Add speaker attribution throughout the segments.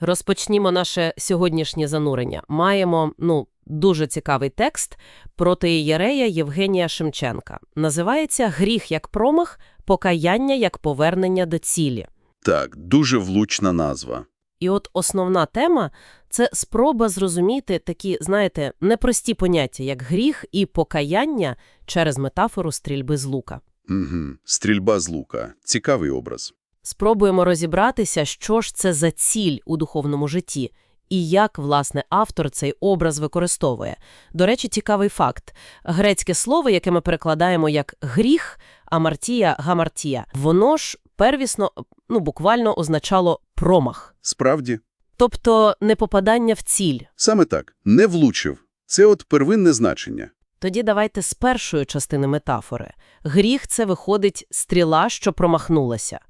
Speaker 1: Розпочнімо наше сьогоднішнє занурення. Маємо, ну, дуже цікавий текст проти Єрея Євгенія Шимченка. Називається «Гріх як промах, покаяння як повернення до цілі».
Speaker 2: Так, дуже влучна назва.
Speaker 1: І от основна тема – це спроба зрозуміти такі, знаєте, непрості поняття, як гріх і покаяння через метафору стрільби з лука.
Speaker 2: Угу. Стрільба з лука. Цікавий образ.
Speaker 1: Спробуємо розібратися, що ж це за ціль у духовному житті і як, власне, автор цей образ використовує. До речі, цікавий факт. Грецьке слово, яке ми перекладаємо як «гріх», амартія, гамартія, воно ж первісно, ну, буквально означало «промах».
Speaker 2: Справді,
Speaker 1: Тобто непопадання в ціль.
Speaker 2: саме так. Не влучив. Це от первинне значення.
Speaker 1: Тоді давайте з першої частини метафори. Гріх – це виходить стріла, що промахнулася.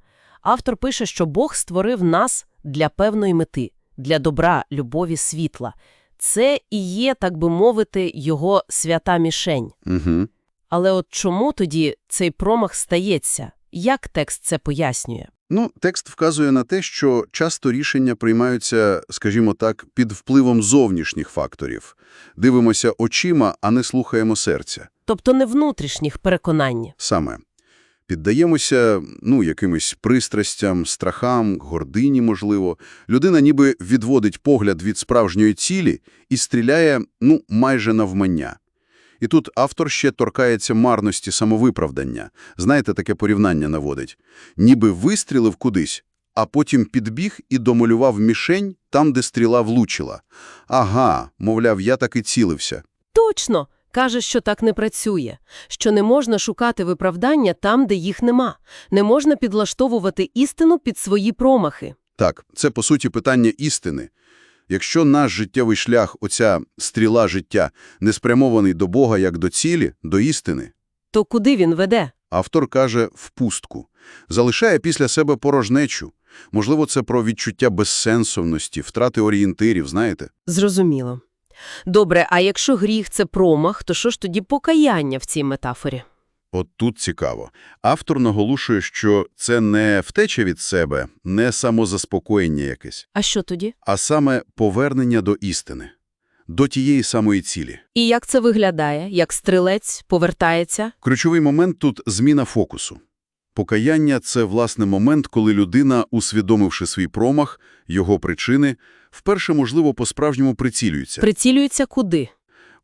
Speaker 1: Автор пише, що Бог створив нас для певної мети, для добра, любові, світла. Це і є, так би мовити, його свята мішень.
Speaker 2: Угу.
Speaker 1: Але от чому тоді цей промах стається? Як текст це пояснює?
Speaker 2: Ну, текст вказує на те, що часто рішення приймаються, скажімо так, під впливом зовнішніх факторів. Дивимося очима, а не слухаємо серця.
Speaker 1: Тобто не внутрішніх переконань.
Speaker 2: Саме. Піддаємося, ну, якимось пристрастям, страхам, гордині, можливо. Людина ніби відводить погляд від справжньої цілі і стріляє, ну, майже навмання. І тут автор ще торкається марності самовиправдання. Знаєте, таке порівняння наводить. Ніби вистрілив кудись, а потім підбіг і домалював мішень там, де стріла влучила. Ага, мовляв, я так і цілився.
Speaker 1: Точно! Каже, що так не працює, що не можна шукати виправдання там, де їх нема, не можна підлаштовувати істину під свої промахи.
Speaker 2: Так, це, по суті, питання істини. Якщо наш життєвий шлях, оця стріла життя, не спрямований до Бога як до цілі, до істини,
Speaker 1: То куди він веде?
Speaker 2: автор каже «в пустку». Залишає після себе порожнечу. Можливо, це про відчуття безсенсовності, втрати орієнтирів, знаєте?
Speaker 1: Зрозуміло. Добре, а якщо гріх – це промах, то що ж тоді покаяння в цій метафорі?
Speaker 2: От тут цікаво. Автор наголошує, що це не втеча від себе, не самозаспокоєння якесь,
Speaker 1: А що тоді?
Speaker 2: а саме повернення до істини, до тієї самої цілі.
Speaker 1: І як це виглядає? Як стрілець повертається?
Speaker 2: Ключовий момент тут – зміна фокусу. Покаяння – це, власне, момент, коли людина, усвідомивши свій промах, його причини, вперше, можливо, по-справжньому прицілюється.
Speaker 1: Прицілюється куди?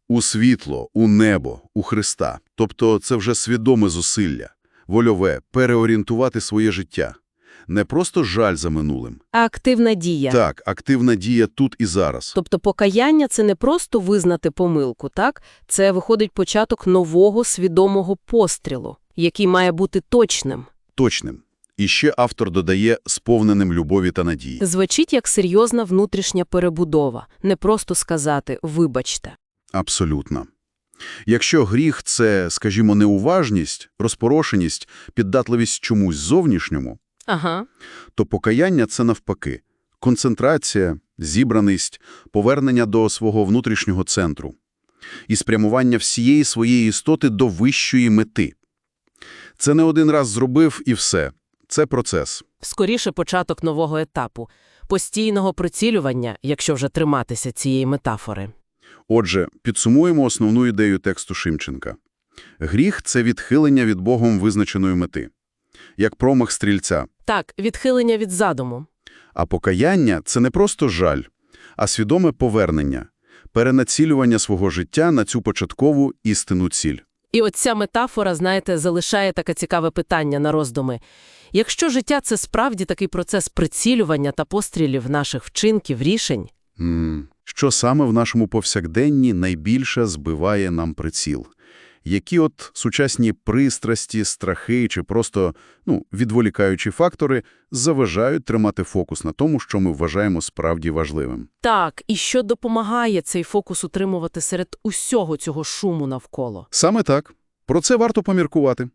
Speaker 2: У світло, у небо, у Христа. Тобто це вже свідоме зусилля, вольове, переорієнтувати своє життя. Не просто жаль за минулим.
Speaker 1: А активна дія.
Speaker 2: Так, активна дія тут і зараз.
Speaker 1: Тобто покаяння – це не просто визнати помилку, так? Це виходить початок нового свідомого пострілу, який має бути точним.
Speaker 2: Точним. І ще автор додає сповненим любові та надії.
Speaker 1: Звучить як серйозна внутрішня перебудова, не просто сказати «вибачте».
Speaker 2: Абсолютно. Якщо гріх – це, скажімо, неуважність, розпорошеність, піддатливість чомусь зовнішньому,
Speaker 1: Ага.
Speaker 2: то покаяння – це навпаки. Концентрація, зібраність, повернення до свого внутрішнього центру і спрямування всієї своєї істоти до вищої мети. Це не один раз зробив і все. Це процес.
Speaker 1: Скоріше початок нового етапу, постійного прицілювання, якщо вже триматися цієї метафори.
Speaker 2: Отже, підсумуємо основну ідею тексту Шимченка. Гріх – це відхилення від Богом визначеної мети. Як промах стрільця.
Speaker 1: Так, відхилення від задуму.
Speaker 2: А покаяння – це не просто жаль, а свідоме повернення, перенацілювання свого життя на цю початкову істинну ціль.
Speaker 1: І от ця метафора, знаєте, залишає таке цікаве питання на роздуми. Якщо життя – це справді такий процес прицілювання та пострілів наших вчинків, рішень,
Speaker 2: Що саме в нашому повсякденні найбільше збиває нам приціл? Які от сучасні пристрасті, страхи чи просто ну, відволікаючі фактори заважають тримати фокус на тому, що ми вважаємо справді важливим?
Speaker 1: Так, і що допомагає цей фокус утримувати серед усього цього шуму навколо?
Speaker 2: Саме так. Про це варто поміркувати.